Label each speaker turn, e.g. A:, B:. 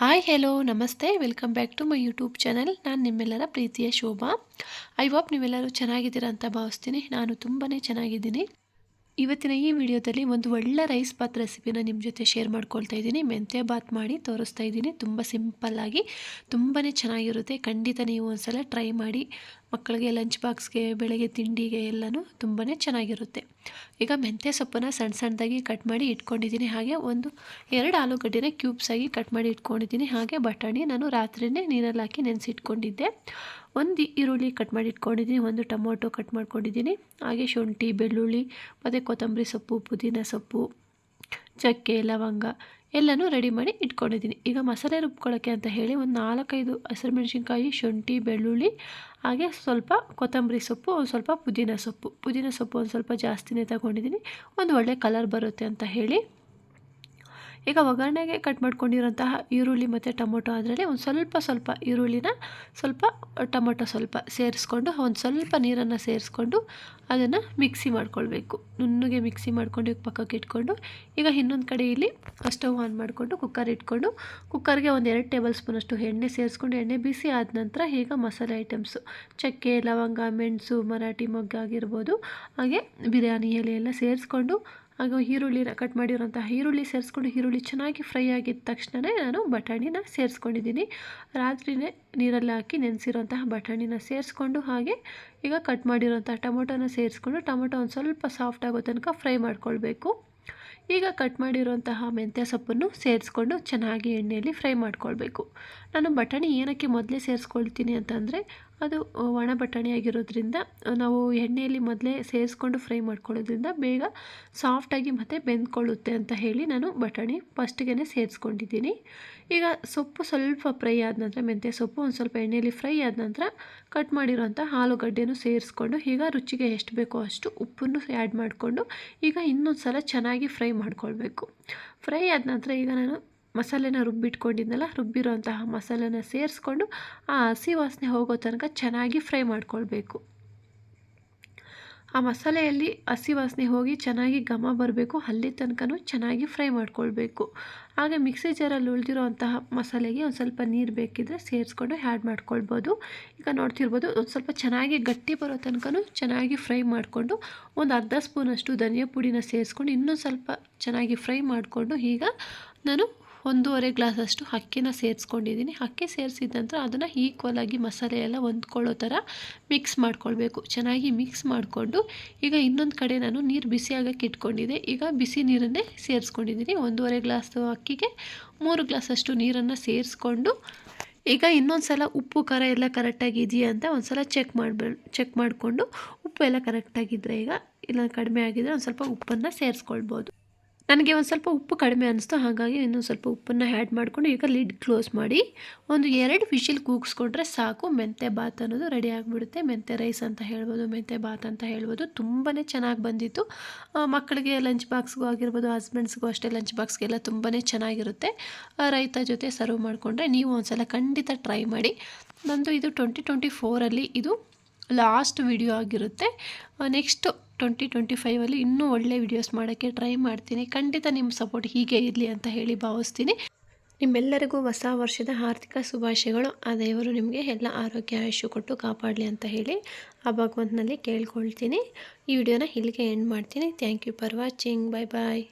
A: Hi hello ನಮಸ್ತೆ. Welcome back to my YouTube channel ನಾನು ನಿಮ್ಮೆಲ್ಲರ ಪ್ರೀತಿಯ ಶೋಭಾ. ಐ ಹೋಪ್ ನೀವೆಲ್ಲರೂ ಚೆನ್ನಾಗಿದ್ದೀರಾ ಅಂತ ಭಾವಿಸ್ತೀನಿ. ನಾನು ತುಂಬಾ ಚೆನ್ನಾಗಿದ್ದೀನಿ. ಇವತ್ತಿನ ಈ ವಿಡಿಯೋದಲ್ಲಿ ಒಂದು ಒಳ್ಳೆ ರೈಸ್ ಬಾತ್ ರೆಸಿಪಿನ ನಿಮ್ಮ ಜೊತೆ ಶೇರ್ ಮಾಡ್ಕೊಳ್ತಾ ಇದ್ದೀನಿ. ಮೆಂತ್ಯ ಬಾತ್ ಮಾಡಿ ತೋರಿಸ್ತಾ ಇದ್ದೀನಿ. ತುಂಬ ಸಿಂಪಲ್ಲಾಗಿ ತುಂಬಾ ಚೆನ್ನಾಗಿರುತ್ತೆ. ಖಂಡಿತ ನೀವು ಒಂದ್ಸಲ ಟ್ರೈ ಮಾಡಿ. ಮಕ್ಕಳಿಗೆ ಲಂಚ್ ಬಾಕ್ಸ್ಗೆ ಬೆಳಗ್ಗೆ ತಿಂಡಿಗೆ ಎಲ್ಲನೂ ತುಂಬಾ ಚೆನ್ನಾಗಿರುತ್ತೆ. ಈಗ ಮೆಂತ್ಯ ಸೊಪ್ಪನ್ನು ಸಣ್ಣ ಸಣ್ಣದಾಗಿ ಕಟ್ ಮಾಡಿ ಇಟ್ಕೊಂಡಿದ್ದೀನಿ. ಹಾಗೆ ಒಂದು ಎರಡು ಆಲೂಗಡ್ಡೆನ ಕ್ಯೂಬ್ಸಾಗಿ ಕಟ್ ಮಾಡಿ ಇಟ್ಕೊಂಡಿದ್ದೀನಿ. ಹಾಗೆ ಬಟಾಣಿ ನಾನು ರಾತ್ರಿಯೇ ನೀರಲ್ಲಿ ಹಾಕಿ ನೆನೆಸಿಟ್ಕೊಂಡಿದ್ದೆ. ಒಂದು ಈರುಳ್ಳಿ ಕಟ್ ಮಾಡಿ ಇಟ್ಕೊಂಡಿದ್ದೀನಿ. ಒಂದು ಟೊಮೊಟೊ ಕಟ್ ಮಾಡ್ಕೊಂಡಿದ್ದೀನಿ. ಹಾಗೆ ಶುಂಠಿ, ಬೆಳ್ಳುಳ್ಳಿ, ಮತ್ತು ಕೊತ್ತಂಬರಿ ಸೊಪ್ಪು, ಪುದೀನ ಸೊಪ್ಪು, ಚಕ್ಕೆ, ಲವಂಗ ಎಲ್ಲನೂ ರೆಡಿ ಮಾಡಿ ಇಟ್ಕೊಂಡಿದ್ದೀನಿ. ಈಗ ಮಸಾಲೆ ರುಬ್ಕೊಳ್ಳೋಕ್ಕೆ ಅಂತ ಹೇಳಿ ಒಂದು ನಾಲ್ಕೈದು ಹಸಿರು ಮೆಣಸಿನ್ಕಾಯಿ, ಶುಂಠಿ, ಬೆಳ್ಳುಳ್ಳಿ, ಹಾಗೆ ಸ್ವಲ್ಪ ಕೊತ್ತಂಬರಿ ಸೊಪ್ಪು, ಒಂದು ಸ್ವಲ್ಪ ಪುದೀನ ಸೊಪ್ಪು. ಪುದೀನ ಸೊಪ್ಪು ಒಂದು ಸ್ವಲ್ಪ ಜಾಸ್ತಿನೇ ತಗೊಂಡಿದ್ದೀನಿ. ಒಂದು ಒಳ್ಳೆ ಕಲರ್ ಬರುತ್ತೆ ಅಂತ ಹೇಳಿ ಈಗ ಒಗ್ಗರಣೆಗೆ ಕಟ್ ಮಾಡ್ಕೊಂಡಿರೋಂತಹ ಈರುಳ್ಳಿ ಮತ್ತು ಟೊಮೊಟೊ ಅದರಲ್ಲಿ ಒಂದು ಸ್ವಲ್ಪ ಸ್ವಲ್ಪ ಈರುಳ್ಳಿನ ಸ್ವಲ್ಪ ಟೊಮೊಟೊ ಸ್ವಲ್ಪ ಸೇರಿಸ್ಕೊಂಡು, ಒಂದು ಸ್ವಲ್ಪ ನೀರನ್ನು ಸೇರಿಸ್ಕೊಂಡು ಅದನ್ನು ಮಿಕ್ಸಿ ಮಾಡ್ಕೊಳ್ಬೇಕು. ನುಣ್ಣಗೆ ಮಿಕ್ಸಿ ಮಾಡ್ಕೊಂಡು ಪಕ್ಕಕ್ಕೆ ಇಟ್ಕೊಂಡು, ಈಗ ಇನ್ನೊಂದು ಕಡೆ ಇಲ್ಲಿ ಸ್ಟವ್ ಆನ್ ಮಾಡಿಕೊಂಡು ಕುಕ್ಕರ್ ಇಟ್ಕೊಂಡು ಕುಕ್ಕರ್ಗೆ ಒಂದು ಎರಡು ಟೇಬಲ್ ಸ್ಪೂನಷ್ಟು ಎಣ್ಣೆ ಸೇರಿಸ್ಕೊಂಡು, ಎಣ್ಣೆ ಬಿಸಿ ಆದ ನಂತರ ಈಗ ಮಸಾಲೆ ಐಟಮ್ಸು ಚಕ್ಕೆ, ಲವಂಗ, ಮೆಣಸು, ಮರಾಠಿ ಮೊಗ್ಗು ಆಗಿರ್ಬೋದು, ಹಾಗೆ ಬಿರಿಯಾನಿ ಎಲೆ ಎಲ್ಲ ಸೇರಿಸ್ಕೊಂಡು ಹಾಗೂ ಈರುಳ್ಳಿನ ಕಟ್ ಮಾಡಿರೋಂತಹ ಈರುಳ್ಳಿ ಸೇರಿಸ್ಕೊಂಡು ಈರುಳ್ಳಿ ಚೆನ್ನಾಗಿ ಫ್ರೈ ಆಗಿದ್ದ ತಕ್ಷಣವೇ ನಾನು ಬಟಾಣಿನ ಸೇರಿಸ್ಕೊಂಡಿದ್ದೀನಿ. ರಾತ್ರಿನೇ ನೀರಲ್ಲಿ ಹಾಕಿ ನೆನೆಸಿರೋಂತಹ ಬಟಾಣಿನ ಸೇರಿಸ್ಕೊಂಡು ಹಾಗೆ ಈಗ ಕಟ್ ಮಾಡಿರೋಂಥ ಟೊಮೊಟೊನ ಸೇರಿಸ್ಕೊಂಡು ಟೊಮೊಟೊ ಒಂದು ಸ್ವಲ್ಪ ಸಾಫ್ಟ್ ಆಗೋ ತನಕ ಫ್ರೈ ಮಾಡ್ಕೊಳ್ಬೇಕು. ಈಗ ಕಟ್ ಮಾಡಿರುವಂತಹ ಮೆಂತ್ಯ ಸೊಪ್ಪನ್ನು ಸೇರಿಸ್ಕೊಂಡು ಚೆನ್ನಾಗಿ ಎಣ್ಣೆಯಲ್ಲಿ ಫ್ರೈ ಮಾಡ್ಕೊಳ್ಬೇಕು. ನಾನು ಬಟಾಣಿ ಏನಕ್ಕೆ ಮೊದಲೇ ಸೇರಿಸ್ಕೊಳ್ತೀನಿ ಅಂತಂದರೆ ಅದು ಒಣ ಬಟಾಣಿ ಆಗಿರೋದ್ರಿಂದ ನಾವು ಎಣ್ಣೆಯಲ್ಲಿ ಮೊದಲೇ ಸೇರಿಸ್ಕೊಂಡು ಫ್ರೈ ಮಾಡ್ಕೊಳ್ಳೋದ್ರಿಂದ ಬೇಗ ಸಾಫ್ಟಾಗಿ ಮತ್ತು ಬೆಂದ್ಕೊಳ್ಳುತ್ತೆ ಅಂತ ಹೇಳಿ ನಾನು ಬಟಾಣಿ ಫಸ್ಟ್ಗೆ ಸೇರಿಸ್ಕೊಂಡಿದ್ದೀನಿ. ಈಗ ಸೊಪ್ಪು ಸ್ವಲ್ಪ ಫ್ರೈ ಆದ ನಂತರ, ಮೆಂತ್ಯ ಸೊಪ್ಪು ಒಂದು ಸ್ವಲ್ಪ ಎಣ್ಣೆಯಲ್ಲಿ ಫ್ರೈ ಆದ ನಂತರ ಕಟ್ ಮಾಡಿರೋಂಥ ಆಲೂಗಡ್ಡೆಯನ್ನು ಸೇರಿಸ್ಕೊಂಡು, ಈಗ ರುಚಿಗೆ ಎಷ್ಟು ಬೇಕೋ ಅಷ್ಟು ಉಪ್ಪನ್ನು ಆ್ಯಡ್ ಮಾಡಿಕೊಂಡು, ಈಗ ಇನ್ನೊಂದು ಸಲ ಚೆನ್ನಾಗಿ ಫ್ರೈ ಮಾಡ್ಕೊಳ್ಬೇಕು. ಫ್ರೈ ಆದ ನಂತರ ಈಗ ನಾನು ಮಸಾಲೆನ ರುಬ್ಬಿಟ್ಕೊಂಡಿದ್ನಲ್ಲ ರುಬ್ಬಿರೋಂತಹ ಮಸಾಲೆನ ಸೇರಿಸ್ಕೊಂಡು ಆ ಹಸಿ ವಾಸನೆ ಹೋಗೋ ತನಕ ಚೆನ್ನಾಗಿ ಫ್ರೈ ಮಾಡ್ಕೊಳ್ಬೇಕು. ಆ ಮಸಾಲೆಯಲ್ಲಿ ಹಸಿ ವಾಸನೆ ಹೋಗಿ ಚೆನ್ನಾಗಿ ಘಮ ಬರಬೇಕು ಅಲ್ಲಿ ತನಕನೂ ಚೆನ್ನಾಗಿ ಫ್ರೈ ಮಾಡ್ಕೊಳ್ಬೇಕು. ಹಾಗೆ ಮಿಕ್ಸಿ ಜಾರಲ್ಲಿ ಉಳಿದಿರೋ ಅಂತಹ ಮಸಾಲೆಗೆ ಒಂದು ಸ್ವಲ್ಪ ನೀರು ಬೇಕಿದ್ದರೆ ಸೇರಿಸ್ಕೊಂಡು ಆ್ಯಡ್ ಮಾಡ್ಕೊಳ್ಬೋದು. ಈಗ ನೋಡ್ತಿರ್ಬೋದು, ಒಂದು ಸ್ವಲ್ಪ ಚೆನ್ನಾಗಿ ಗಟ್ಟಿ ಬರೋ ತನಕನೂ ಚೆನ್ನಾಗಿ ಫ್ರೈ ಮಾಡಿಕೊಂಡು ಒಂದು ಅರ್ಧ ಸ್ಪೂನಷ್ಟು ಧನಿಯಾ ಪುಡಿನ ಸೇರಿಸ್ಕೊಂಡು ಇನ್ನೂ ಸ್ವಲ್ಪ ಚೆನ್ನಾಗಿ ಫ್ರೈ ಮಾಡಿಕೊಂಡು ಈಗ ನಾನು ಒಂದೂವರೆ ಗ್ಲಾಸಷ್ಟು ಅಕ್ಕಿನ ಸೇರಿಸ್ಕೊಂಡಿದ್ದೀನಿ. ಅಕ್ಕಿ ಸೇರಿಸಿದ ನಂತರ ಅದನ್ನು ಈಕ್ವಲಾಗಿ ಮಸಾಲೆ ಎಲ್ಲ ಹೊಂದ್ಕೊಳ್ಳೋ ಥರ ಮಿಕ್ಸ್ ಮಾಡ್ಕೊಳ್ಬೇಕು. ಚೆನ್ನಾಗಿ ಮಿಕ್ಸ್ ಮಾಡಿಕೊಂಡು ಈಗ ಇನ್ನೊಂದು ಕಡೆ ನಾನು ನೀರು ಬಿಸಿ ಆಗೋಕ್ಕೆ ಇಟ್ಕೊಂಡಿದ್ದೆ. ಈಗ ಬಿಸಿ ನೀರನ್ನೇ ಸೇರಿಸ್ಕೊಂಡಿದ್ದೀನಿ. ಒಂದೂವರೆ ಗ್ಲಾಸ್ ಅಕ್ಕಿಗೆ ಮೂರು ಗ್ಲಾಸಷ್ಟು ನೀರನ್ನು ಸೇರಿಸ್ಕೊಂಡು ಈಗ ಇನ್ನೊಂದು ಸಲ ಉಪ್ಪು, ಖಾರ ಎಲ್ಲ ಕರೆಕ್ಟಾಗಿ ಇದೆಯಾ ಅಂತ ಒಂದು ಸಲ ಚೆಕ್ ಮಾಡ್ಬೇ ಚೆಕ್ ಮಾಡಿಕೊಂಡು ಉಪ್ಪು ಎಲ್ಲ ಕರೆಕ್ಟಾಗಿದ್ದರೆ ಈಗ ಇಲ್ಲ, ಕಡಿಮೆ ಆಗಿದ್ದರೆ ಒಂದು ಸ್ವಲ್ಪ ಉಪ್ಪನ್ನು ಸೇರಿಸ್ಕೊಳ್ಬೋದು. ನನಗೆ ಒಂದು ಸ್ವಲ್ಪ ಉಪ್ಪು ಕಡಿಮೆ ಅನಿಸ್ತು, ಹಾಗಾಗಿ ಇನ್ನೊಂದು ಸ್ವಲ್ಪ ಉಪ್ಪನ್ನು ಆ್ಯಡ್ ಮಾಡಿಕೊಂಡು ಈಗ ಲಿಡ್ ಕ್ಲೋಸ್ ಮಾಡಿ, ಒಂದು ಎರಡು ವಿಷಿಲ್ ಕೂಗಿಸ್ಕೊಂಡ್ರೆ ಸಾಕು. ಮೆಂತೆ ಬಾತ್ ಅನ್ನೋದು ರೆಡಿ ಆಗಿಬಿಡುತ್ತೆ. ಮೆಂತೆ ರೈಸ್ ಅಂತ ಹೇಳ್ಬೋದು ಮೆಂತೆ ಬಾತ್ ಅಂತ ಹೇಳ್ಬೋದು. ತುಂಬಾ ಚೆನ್ನಾಗಿ ಬಂದಿತ್ತು. ಮಕ್ಕಳಿಗೆ ಲಂಚ್ ಬಾಕ್ಸ್ಗೂ ಆಗಿರ್ಬೋದು ಹಸ್ಬೆಂಡ್ಸ್ಗೂ ಅಷ್ಟೇ ಲಂಚ್ ಬಾಕ್ಸ್ಗೆಲ್ಲ ತುಂಬಾ ಚೆನ್ನಾಗಿರುತ್ತೆ. ರೈತ ಜೊತೆ ಸರ್ವ್ ಮಾಡಿಕೊಂಡ್ರೆ ನೀವು ಒಂದು ಸಲ ಖಂಡಿತ ಟ್ರೈ ಮಾಡಿ. ನಂದು ಇದು ಟ್ವೆಂಟಿ ಟ್ವೆಂಟಿ ಫೋರಲ್ಲಿ ಇದು ಲಾಸ್ಟ್ ವಿಡಿಯೋ ಆಗಿರುತ್ತೆ. ನೆಕ್ಸ್ಟು ಟ್ವೆಂಟಿ ಟ್ವೆಂಟಿ ಫೈವಲ್ಲಿ ಇನ್ನೂ ಒಳ್ಳೆ ವಿಡಿಯೋಸ್ ಮಾಡೋಕ್ಕೆ ಟ್ರೈ ಮಾಡ್ತೀನಿ. ಖಂಡಿತ ನಿಮ್ಮ ಸಪೋರ್ಟ್ ಹೀಗೆ ಇರಲಿ ಅಂತ ಹೇಳಿ ಭಾವಿಸ್ತೀನಿ. ನಿಮ್ಮೆಲ್ಲರಿಗೂ ಹೊಸ ವರ್ಷದ ಆರ್ಥಿಕ ಶುಭಾಶಯಗಳು. ಆ ದೇವರು ನಿಮಗೆ ಎಲ್ಲ ಆರೋಗ್ಯ, ಆಯುಷ್ಯ ಕೊಟ್ಟು ಕಾಪಾಡಲಿ ಅಂತ ಹೇಳಿ ಆ ಭಗವಂತನಲ್ಲಿ ಕೇಳ್ಕೊಳ್ತೀನಿ. ಈ ವಿಡಿಯೋನ ಇಲ್ಲಿಗೆ ಎಂಡ್ ಮಾಡ್ತೀನಿ. Thank you for watching bye bye